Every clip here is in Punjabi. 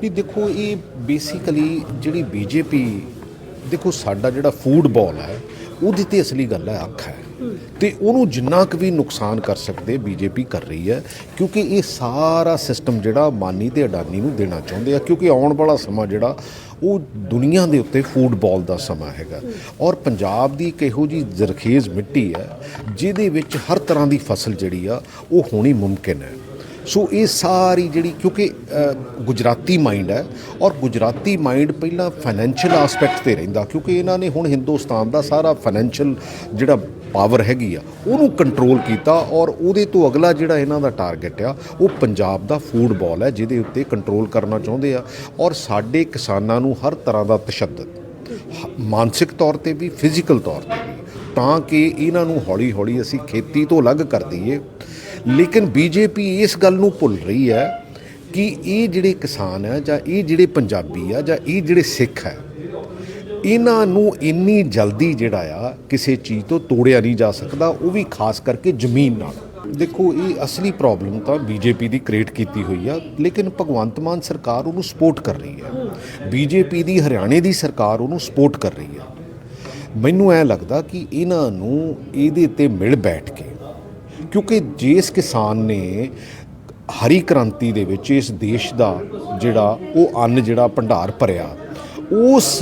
ਨਹੀਂ ਦੇਖੋ ਇਹ ਬੇਸਿਕਲੀ ਜਿਹੜੀ ਬੀਜੇਪੀ ਦੇਖੋ ਸਾਡਾ ਜਿਹੜਾ ਫੂਡ ਬਾਲ ਹੈ, ਉਹਦੀ ਤੇ ਅਸਲੀ ਗੱਲ ਹੈ, ਅੱਖ ਹੈ। ਤੇ ਉਹਨੂੰ ਜਿੰਨਾ ਕੁ ਵੀ ਨੁਕਸਾਨ ਕਰ ਸਕਦੇ ਬੀਜੇਪੀ ਕਰ ਰਹੀ ਹੈ, ਕਿਉਂਕਿ ਇਹ ਸਾਰਾ ਸਿਸਟਮ ਜਿਹੜਾ ਮਾਨੀ ਤੇ ਅਡਾਨੀ ਨੂੰ ਦੇਣਾ ਚਾਹੁੰਦੇ ਆ, ਕਿਉਂਕਿ ਆਉਣ ਵਾਲਾ ਸਮਾਂ ਜਿਹੜਾ, ਉਹ ਦੁਨੀਆ ਦੇ ਉੱਤੇ ਫੂਡ ਦਾ ਸਮਾਂ ਹੈਗਾ। ਔਰ ਪੰਜਾਬ ਦੀ ਇੱਕ ਇਹੋ ਜੀ ਜ਼ਰਖੇਜ਼ ਮਿੱਟੀ ਹੈ, ਜਿਹਦੇ ਵਿੱਚ ਹਰ ਤਰ੍ਹਾਂ ਦੀ ਫਸਲ ਜਿਹੜੀ ਆ, ਉਹ ਹੋਣੀ ਮੁਮਕਿਨ ਹੈ। ਸੋ ਇਹ ਸਾਰੀ ਜਿਹੜੀ, ਕਿਉਂਕਿ ਗੁਜਰਾਤੀ ਮਾਈਂਡ ਹੈ ਔਰ ਗੁਜਰਾਤੀ ਮਾਈਂਡ ਪਹਿਲਾਂ ਫਾਈਨੈਂਸ਼ੀਅਲ ਐਸਪੈਕਟ ਤੇ ਰਹਿੰਦਾ, ਕਿਉਂਕਿ ਇਹਨਾਂ ਨੇ ਹੁਣ ਹਿੰਦੁਸਤਾਨ ਦਾ ਸਾਰਾ ਫਾਈਨੈਂਸ਼ੀਅਲ ਜਿਹੜਾ ਪਾਵਰ ਹੈਗੀ ਆ, ਉਹਨੂੰ ਕੰਟਰੋਲ ਕੀਤਾ ਔਰ ਉਹਦੇ ਤੋਂ ਅਗਲਾ ਜਿਹੜਾ ਇਹਨਾਂ ਦਾ ਟਾਰਗੇਟ ਆ, ਉਹ ਪੰਜਾਬ ਦਾ ਫੂਡ ਬਾਲ ਹੈ, ਜਿਹਦੇ ਉੱਤੇ ਕੰਟਰੋਲ ਕਰਨਾ ਚਾਹੁੰਦੇ ਆ ਔਰ ਸਾਡੇ ਕਿਸਾਨਾਂ ਨੂੰ ਹਰ ਤਰ੍ਹਾਂ ਦਾ ਤਸ਼ੱਦਦ, ਹ- ਮਾਨਸਿਕ ਤੌਰ ਤੇ ਵੀ ਫਿਜ਼ੀਕਲ ਤੌਰ ਤੇ ਵੀ, ਤਾਂ ਕਿ ਇਹਨਾਂ ਨੂੰ ਹੌਲੀ ਹੌਲੀ ਅਸੀਂ ਖੇਤੀ ਤੋਂ ਅਲੱਗ ਕਰ ਦਈਏ ਲੇਕਿਨ ਬੀਜੇਪੀ ਇਸ ਗੱਲ ਨੂੰ ਭੁੱਲ ਰਹੀ ਹੈ ਕਿ ਇਹ ਜਿਹੜੇ ਕਿਸਾਨ ਹੈ ਜਾਂ ਇਹ ਜਿਹੜੇ ਪੰਜਾਬੀ ਆ ਜਾਂ ਇਹ ਜਿਹੜੇ ਸਿੱਖ ਹੈ, ਇਹਨਾਂ ਨੂੰ ਇੰਨੀ ਜਲਦੀ ਜਿਹੜਾ ਆ ਕਿਸੇ ਚੀਜ਼ ਤੋਂ ਤੋੜਿਆ ਨਹੀਂ ਜਾ ਸਕਦਾ, ਉਹ ਵੀ ਖਾਸ ਕਰਕੇ ਜ਼ਮੀਨ ਨਾਲ। ਦੇਖੋ, ਇਹ ਅਸਲੀ ਪ੍ਰੋਬਲਮ ਤਾਂ ਬੀਜੇਪੀ ਦੀ ਕ੍ਰੀਏਟ ਕੀਤੀ ਹੋਈ ਆ, ਲੇਕਿਨ ਭਗਵੰਤ ਮਾਨ ਸਰਕਾਰ ਉਹਨੂੰ ਸਪੋਰਟ ਕਰ ਰਹੀ ਹੈ। ਬੀਜੇਪੀ ਦੀ, ਹਰਿਆਣੇ ਦੀ ਸਰਕਾਰ ਉਹਨੂੰ ਸਪੋਰਟ ਕਰ ਰਹੀ ਹੈ ਮੈਨੂੰ ਐ ਲੱਗਦਾ ਕਿ ਇਹਨਾਂ ਨੂੰ ਇਹਦੇ ਤੇ ਮਿਲ ਬੈਠ ਕੇ ਕਿਉਂਕਿ ਜਿਸ ਕਿਸਾਨ ਨੇ ਹਰੀ ਕ੍ਰਾਂਤੀ ਦੇ ਵਿੱਚ ਇਸ ਦੇਸ਼ ਦਾ ਜਿਹੜਾ ਉਹ ਅੰਨ ਜਿਹੜਾ ਭੰਡਾਰ ਭਰਿਆ ਉਸ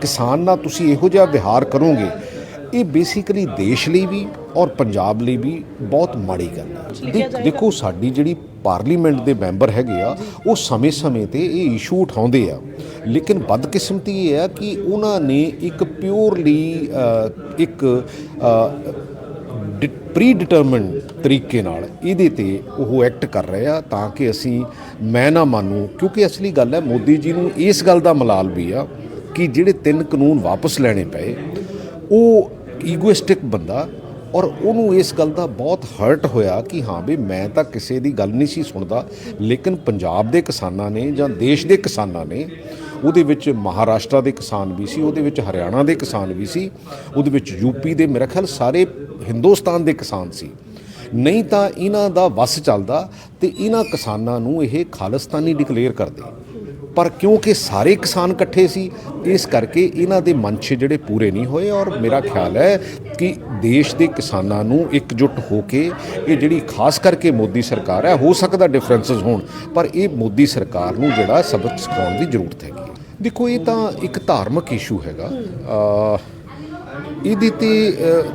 ਕਿਸਾਨ ਨਾਲ ਤੁਸੀਂ ਇਹੋ ਜਿਹਾ ਵਿਹਾਰ ਕਰੋਗੇ ਇਹ ਬੇਸਿਕਲੀ ਦੇਸ਼ ਲਈ ਵੀ ਔਰ ਪੰਜਾਬ ਲਈ ਵੀ ਬਹੁਤ ਮਾੜੀ ਗੱਲ ਹੈ। ਦੇਖ- ਸਾਡੀ ਜਿਹੜੀ ਪਾਰਲੀਮੈਂਟ ਦੇ ਮੈਂਬਰ ਹੈਗੇ ਆ ਉਹ ਸਮੇਂ-ਸਮੇਂ ਤੇ ਇਹ ਇਸ਼ੂ ਉਠਾਉਂਦੇ ਆ। ਲੇਕਿਨ ਬਦਕਿਸਮਤੀ ਇਹ ਹੈ ਕਿ ਉਹਨਾਂ ਨੇ ਇੱਕ ਪਿਓਰਲੀ ਇੱਕ ਪ੍ਰੀ ਡਿਟਰਮਿਨਡ ਤਰੀਕੇ ਨਾਲ ਇਹਦੇ ਤੇ ਉਹ ਐਕਟ ਕਰ ਰਹੇ ਆ ਤਾਂ ਕਿ ਅਸੀਂ, ਮੈਂ ਨਾ ਮੰਨੂ, ਕਿਉਂਕਿ ਅਸਲੀ ਗੱਲ ਹੈ ਮੋਦੀ ਜੀ ਨੂੰ ਇਸ ਗੱਲ ਦਾ ਮਲਾਲ ਵੀ ਆ ਕਿ ਜਿਹੜੇ ਤਿੰਨ ਕਾਨੂੰਨ ਵਾਪਸ ਲੈਣੇ ਪਏ, ਉਹ ਈਗੋਇਸਟਿਕ ਬੰਦਾ ਔਰ ਉਹਨੂੰ ਇਸ ਗੱਲ ਦਾ ਬਹੁਤ ਹਰਟ ਹੋਇਆ ਕਿ ਹਾਂ ਵੀ ਮੈਂ ਤਾਂ ਕਿਸੇ ਦੀ ਗੱਲ ਨਹੀਂ ਸੀ ਸੁਣਦਾ, ਲੇਕਿਨ ਪੰਜਾਬ ਦੇ ਕਿਸਾਨਾਂ ਨੇ ਜਾਂ ਦੇਸ਼ ਦੇ ਕਿਸਾਨਾਂ ਨੇ ਉਹਦੇ ਵਿੱਚ ਮਹਾਰਾਸ਼ਟਰ ਦੇ ਕਿਸਾਨ ਵੀ ਸੀ, ਉਹਦੇ ਵਿੱਚ ਹਰਿਆਣਾ ਦੇ ਕਿਸਾਨ ਵੀ ਸੀ, ਉਹਦੇ ਵਿੱਚ ਯੂਪੀ ਦੇ ਮੇਰੇ ਖਿਆਲ ਸਾਰੇ ਹਿੰਦੁਸਤਾਨ ਦੇ ਕਿਸਾਨ ਸੀ ਨਹੀਂ ਤਾਂ ਇਹਨਾਂ ਦਾ ਵਸ ਚੱਲਦਾ ਤੇ ਇਹਨਾਂ ਕਿਸਾਨਾਂ ਨੂੰ ਇਹ ਖਾਲਿਸਤਾਨੀ ਡਿਕਲੇਅਰ ਕਰਦੇ ਪਰ ਕਿਉਂਕਿ ਸਾਰੇ ਕਿਸਾਨ ਇਕੱਠੇ ਸੀ, ਇਸ ਕਰਕੇ ਇਹਨਾਂ ਦੇ ਮਨਸ਼ੇ ਜਿਹੜੇ ਪੂਰੇ ਨਹੀਂ ਹੋਏ ਔਰ ਮੇਰਾ ਖਿਆਲ ਹੈ ਕਿ ਦੇਸ਼ ਦੇ ਕਿਸਾਨਾਂ ਨੂੰ ਇਕਜੁੱਟ ਹੋ ਕੇ ਇਹ ਜਿਹੜੀ ਖਾਸ ਕਰਕੇ ਮੋਦੀ ਸਰਕਾਰ ਹੈ, ਹੋ ਸਕਦਾ ਡਿਫਰੈਂਸਸ ਹੋਣ, ਪਰ ਇਹ ਮੋਦੀ ਸਰਕਾਰ ਨੂੰ ਜਿਹੜਾ ਸਬਕ ਸਿਖਾਉਣ ਦੀ ਜ਼ਰੂਰਤ ਹੈਗੀ ਹੈ। ਦੇਖੋ ਇਹ ਤਾਂ ਇੱਕ ਧਾਰਮਿਕ ਇਸ਼ੂ ਹੈਗਾ। ਅ, ਇਹਦੇ ਤੇ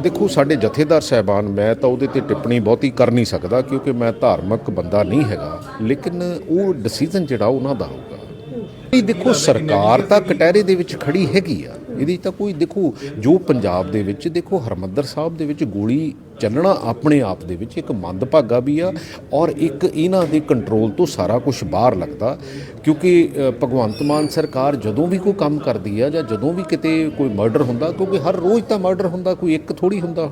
ਦੇਖੋ ਸਾਡੇ ਜਥੇਦਾਰ ਸਾਹਿਬਾਨ ਮੈਂ ਤਾਂ ਉਹਦੇ ਤੇ ਟਿੱਪਣੀ ਬਹੁਤੀ ਕਰ ਨਹੀਂ ਸਕਦਾ ਕਿਉਂਕਿ ਮੈਂ ਧਾਰਮਿਕ ਬੰਦਾ ਨਹੀਂ ਹੈਗਾ ਲੇਕਿਨ ਉਹ ਡਿਸੀਜਨ ਜਿਹੜਾ ਉਹਨਾਂ ਦਾ ਹੋਊਗਾ। ਇਹ ਦੇਖੋ ਸਰਕਾਰ ਤਾਂ ਕਟਹਿਰੇ ਦੇ ਵਿੱਚ ਖੜੀ ਹੈਗੀ ਆ। ਇਹਦੀ ਤਾਂ ਕੋਈ ਦੇਖੋ ਜੋ ਪੰਜਾਬ ਦੇ ਵਿੱਚ ਦੇਖੋ ਹਰਮੰਦਰ ਸਾਹਿਬ ਦੇ ਵਿੱਚ ਗੋਲੀ ਚੱਲਣਾ ਆਪਣੇ ਆਪ ਦੇ ਵਿੱਚ ਇੱਕ ਮੰਦਭਾਗਾ ਵੀ ਆ ਔਰ ਇੱਕ ਇਹਨਾਂ ਦੇ ਕੰਟਰੋਲ ਤੋਂ ਸਾਰਾ ਕੁਝ ਬਾਹਰ ਲੱਗਦਾ ਕਿਉਂਕਿ ਭਗਵੰਤ ਮਾਨ ਸਰਕਾਰ ਜਦੋਂ ਵੀ ਕੋਈ ਕੰਮ ਕਰਦੀ ਆ ਜਾਂ ਜਦੋਂ ਵੀ ਕਿਤੇ ਕੋਈ ਮਰਡਰ ਹੁੰਦਾ ਕਿਉਂਕਿ ਹਰ ਰੋਜ਼ ਤਾਂ ਮਰਡਰ ਹੁੰਦਾ ਕੋਈ ਇੱਕ ਥੋੜੀ ਹੁੰਦਾ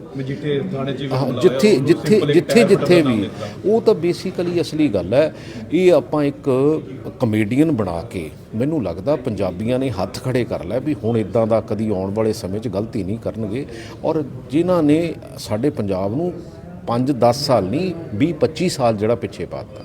ਥਾਣੇ ਜਿੱਥੇ ਜਿੱਥੇ ਜਿੱਥੇ ਜਿੱਥੇ ਫੜਨਾ ਵੀ। ਉਹ ਤਾਂ ਬੇਸਿਕਲੀ ਅਸਲੀ ਗੱਲ ਹੈ ਇਹ ਆਪਾਂ ਇੱਕ ਕਮੇਡੀਅਨ ਬਣਾ ਕੇ ਮੈਨੂੰ ਲੱਗਦਾ ਪੰਜਾਬੀਆਂ ਨੇ ਹੱਥ ਖੜੇ ਕਰ ਲਿਆ ਵੀ ਹੁਣ ਇਦਾਂ ਦਾ ਕਦੀ ਆਉਣ ਵਾਲੇ ਸਮੇਂ 'ਚ ਗਲਤੀ ਨਹੀਂ ਕਰਨਗੇ ਔਰ ਜਿਨ੍ਹਾਂ ਨੇ ਸਾਡੇ ਪੰਜਾਬ ਨੂੰ 5-10 ਸਾਲ ਨਹੀਂ 20-25 ਸਾਲ ਜਿਹੜਾ ਪਿੱਛੇ ਪਾਤਾ